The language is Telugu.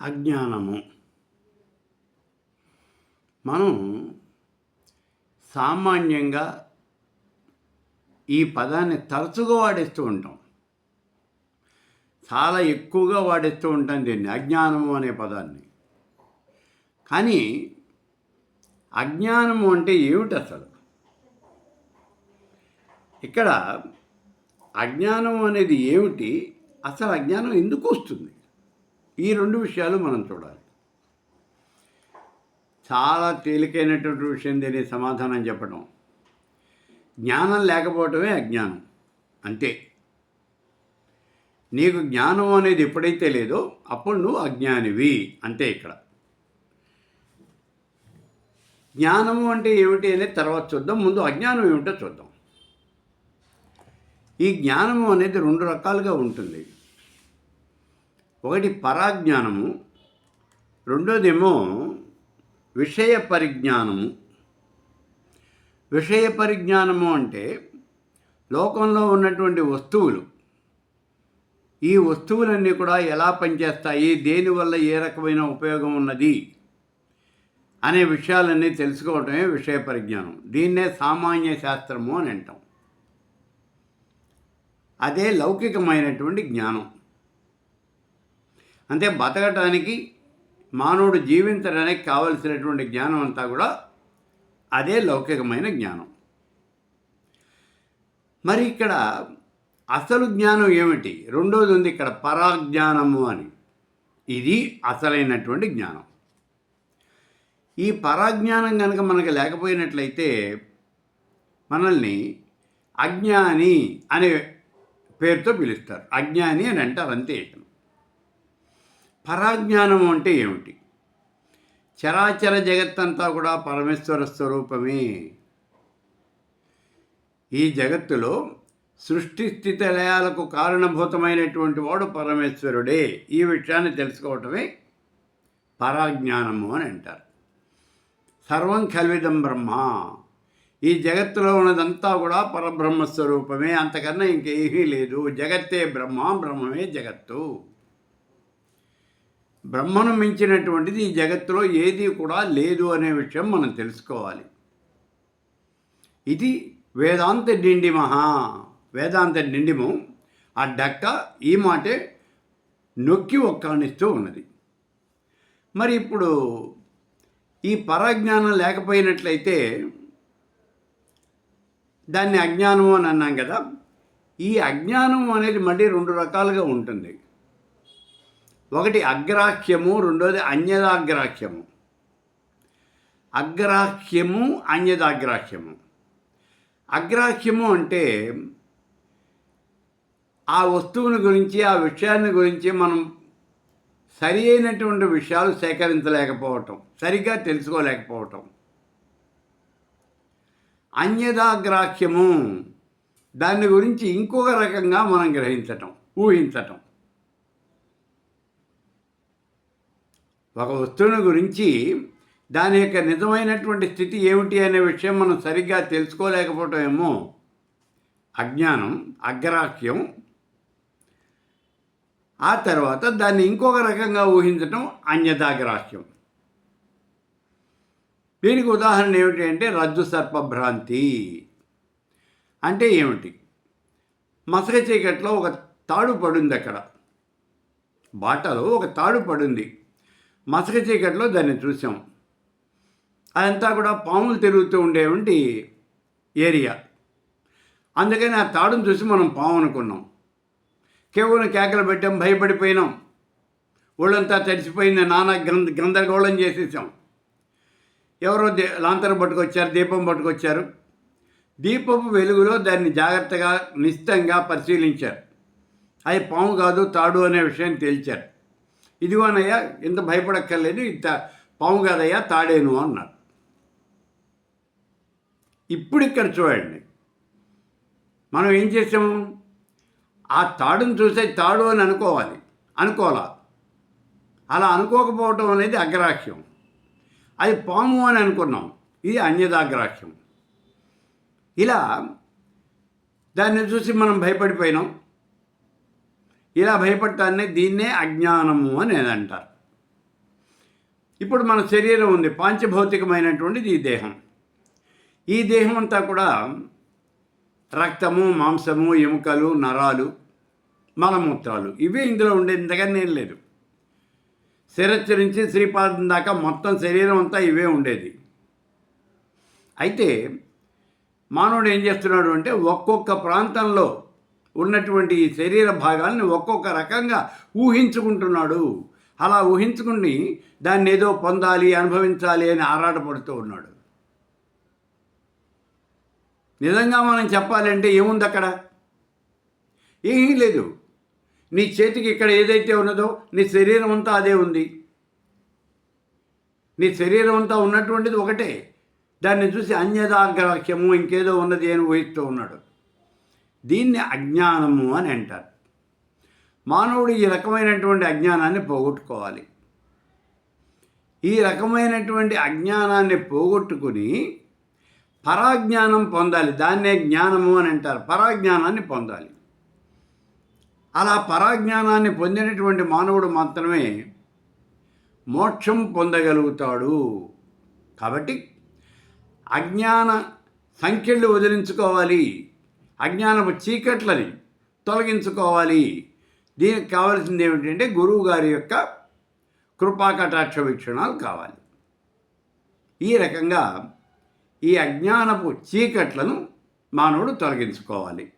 అజ్ఞానము. మనం సామాన్యంగా ఈ పదాన్ని తరచుగా వాడేస్తూ ఉంటాం. చాలా ఎక్కువగా వాడేస్తూ ఉంటాం దీన్ని అజ్ఞానము అనే పదాన్ని. కానీ అజ్ఞానము అంటే ఏమిటి అసలు? ఇక్కడ అజ్ఞానం అనేది ఏమిటి? అసలు అజ్ఞానం ఎందుకు వస్తుంది? ఈ రెండు విషయాలు మనం చూడాలి. చాలా తేలికైనటువంటి విషయం దీని సమాధానం చెప్పడం. జ్ఞానం లేకపోవటమే అజ్ఞానం. అంతే. నీకు జ్ఞానం అనేది ఎప్పుడైతే లేదో అప్పుడు నువ్వు అజ్ఞానివి. అంతే ఇక్కడ. జ్ఞానము అంటే ఏమిటి అనేది తర్వాత చూద్దాం. ముందు అజ్ఞానం ఏమిటో చూద్దాం. ఈ జ్ఞానము అనేది రెండు రకాలుగా ఉంటుంది. ఒకటి పరాజ్ఞానము రెండోదేమో విషయ పరిజ్ఞానము. విషయ పరిజ్ఞానము అంటే లోకంలో ఉన్నటువంటి వస్తువులు. ఈ వస్తువులన్నీ కూడా ఎలా పనిచేస్తాయి? దేనివల్ల ఏ రకమైన ఉపయోగం ఉన్నది? అనే విషయాలన్నీ తెలుసుకోవటమే విషయ పరిజ్ఞానం. దీన్నే సామాన్య శాస్త్రము అని అంటాం. అదే లౌకికమైనటువంటి జ్ఞానం. అంటే బతకటానికి మానవుడు జీవించడానికి కావలసినటువంటి జ్ఞానం అంతా కూడా అదే లౌకికమైన జ్ఞానం. మరి ఇక్కడ అసలు జ్ఞానం ఏమిటి? రెండోది ఉంది ఇక్కడ పరాజ్ఞానము అని. ఇది అసలైనటువంటి జ్ఞానం. ఈ పరాజ్ఞానం కనుక మనకు లేకపోయినట్లయితే మనల్ని అజ్ఞాని అనే పేరుతో పిలుస్తారు. అజ్ఞాని అని అంటారు అంతే పరాజ్ఞానం అంటే ఏమిటి? చరాచర జగత్తంతా కూడా పరమేశ్వర స్వరూపమే. ఈ జగత్తులో సృష్టి స్థితి లయాలకు కారణభూతమైనటువంటి వాడు పరమేశ్వరుడే. ఈ విషయాన్ని తెలుసుకోవటమే పరాజ్ఞానము అని అంటారు. సర్వం కల్విదం బ్రహ్మ. ఈ జగత్తులో ఉన్నదంతా కూడా పరబ్రహ్మ స్వరూపమే అంతకన్నా ఇంకేమీ లేదు. జగత్తే బ్రహ్మ బ్రహ్మమే జగత్తు. బ్రహ్మను మించినటువంటిది ఈ జగత్తులో ఏది కూడా లేదు అనే విషయం మనం తెలుసుకోవాలి. ఇది వేదాంత డిండిమహా వేదాంత డిండిము. ఆ డక్క ఈ మాటే నొక్కి ఒక్కానిస్తూ ఉన్నది. మరి ఇప్పుడు ఈ పరజ్ఞానం లేకపోయినట్లయితే దాన్ని అజ్ఞానం అని అన్నాం కదా. ఈ అజ్ఞానం అనేది మళ్ళీ రెండు రకాలుగా ఉంటుంది. ఒకటి అగ్రాహ్యము రెండోది అన్యదాగ్రాహ్యము అగ్రాహ్యము అన్యదాగ్రాహ్యము అగ్రాహ్యము అంటే ఆ వస్తువుని గురించి ఆ విషయాన్ని గురించి మనం సరి అయినటువంటి విషయాలు సేకరించలేకపోవటం సరిగ్గా తెలుసుకోలేకపోవటం. అన్యదాగ్రాహ్యము దాని గురించి ఇంకొక రకంగా మనం గ్రహించటం ఊహించటం. ఒక వస్తువుని గురించి దాని యొక్క నిజమైనటువంటి స్థితి ఏమిటి అనే విషయం మనం సరిగ్గా తెలుసుకోలేకపోవటం ఏమో అజ్ఞానం అగ్రాహ్యం. ఆ తర్వాత దాన్ని ఇంకొక రకంగా ఊహించటం అన్యదాగ్రాహ్యం. దీనికి ఉదాహరణ ఏమిటి అంటే రజ్జు సర్పభ్రాంతి. అంటే ఏమిటి? మసక చీకట్లో ఒక తాడు పడుంది అక్కడ. బాటలో ఒక తాడు పడుంది. మసక చీకట్లో దాన్ని చూసాం. అదంతా కూడా పాములు తిరుగుతూ ఉండేవంటి ఏరియా. అందుకని ఆ తాడును చూసి మనం పాము అనుకున్నాం. కేవలం కేకలు పెట్టాం భయపడిపోయినాం. ఒళ్ళంతా తడిసిపోయింది నానా గ్రంథ గందరగోళం చేసేసాం. ఎవరో దే లాంతరం పట్టుకొచ్చారు దీపం పట్టుకొచ్చారు. దీపపు వెలుగులో దాన్ని జాగ్రత్తగా నిశ్చితంగా పరిశీలించారు. అది పాము కాదు తాడు అనే విషయాన్ని తేల్చారు. ఇదిగోనయ్యా ఇంత భయపడక్కర్లేదు ఇంత పాము కాదయ్యా తాడేను అన్నారు ఇప్పుడు ఇక్కడ చూడండి. మనం ఏం చేసాము ఆ తాడును చూసే తాడు అని అనుకోవాలి. అనుకోవాలా అలా అనుకోకపోవటం అనేది అగ్రాహ్యం. అది పాము అని అనుకున్నాం. ఇది అన్యదాగ్రాహ్యం. ఇలా దాన్ని చూసి మనం భయపడిపోయినాం. ఇలా భయపడటాన్ని దీన్నే అజ్ఞానము అని అంటారు ఇప్పుడు మన శరీరం ఉంది పాంచభౌతికమైనటువంటిది ఈ దేహం. ఈ దేహం అంతా కూడా రక్తము మాంసము ఎముకలు నరాలు మలమూత్రాలు ఇవే ఇందులో ఉండేది ఇంతకన్నా ఏం లేదు. శిరస్సు నుంచి శ్రీపాదం దాకా మొత్తం శరీరం అంతా ఇవే ఉండేది. అయితే మానవుడు ఏం చేస్తున్నాడు అంటే ఒక్కొక్క ప్రాంతంలో ఉన్నటువంటి ఈ శరీర భాగాల్ని ఒక్కొక్క రకంగా ఊహించుకుంటున్నాడు. అలా ఊహించుకుని దాన్ని ఏదో పొందాలి అనుభవించాలి అని ఆరాటపడుతూ ఉన్నాడు. నిజంగా మనం చెప్పాలంటే ఏముంది అక్కడ? ఏమీ లేదు. నీ చేతికి ఇక్కడ ఏదైతే ఉన్నదో నీ శరీరం అంతా అదే ఉంది. నీ శరీరం అంతా ఉన్నటువంటిది ఒకటే. దాన్ని చూసి అన్యదాగ్రాహ్యము ఇంకేదో ఉన్నది అని ఊహిస్తూ ఉన్నాడు. దీన్ని అజ్ఞానము అని అంటారు. మానవుడు ఈ రకమైనటువంటి అజ్ఞానాన్ని పోగొట్టుకోవాలి. ఈ రకమైనటువంటి అజ్ఞానాన్ని పోగొట్టుకుని పరాజ్ఞానం పొందాలి. దాన్నే జ్ఞానము అని అంటారు. పరాజ్ఞానాన్ని పొందాలి. అలా పరాజ్ఞానాన్ని పొందినటువంటి మానవుడు మాత్రమే మోక్షం పొందగలుగుతాడు. కాబట్టి అజ్ఞాన సంఖ్యలు వదిలించుకోవాలి. అజ్ఞానపు చీకట్లని తొలగించుకోవాలి. దీనికి కావాల్సింది ఏమిటంటే గురువు గారి యొక్క కృపాకటాక్ష వీక్షణాలు కావాలి. ఈ రకంగా ఈ అజ్ఞానపు చీకట్లను మానవుడు తొలగించుకోవాలి.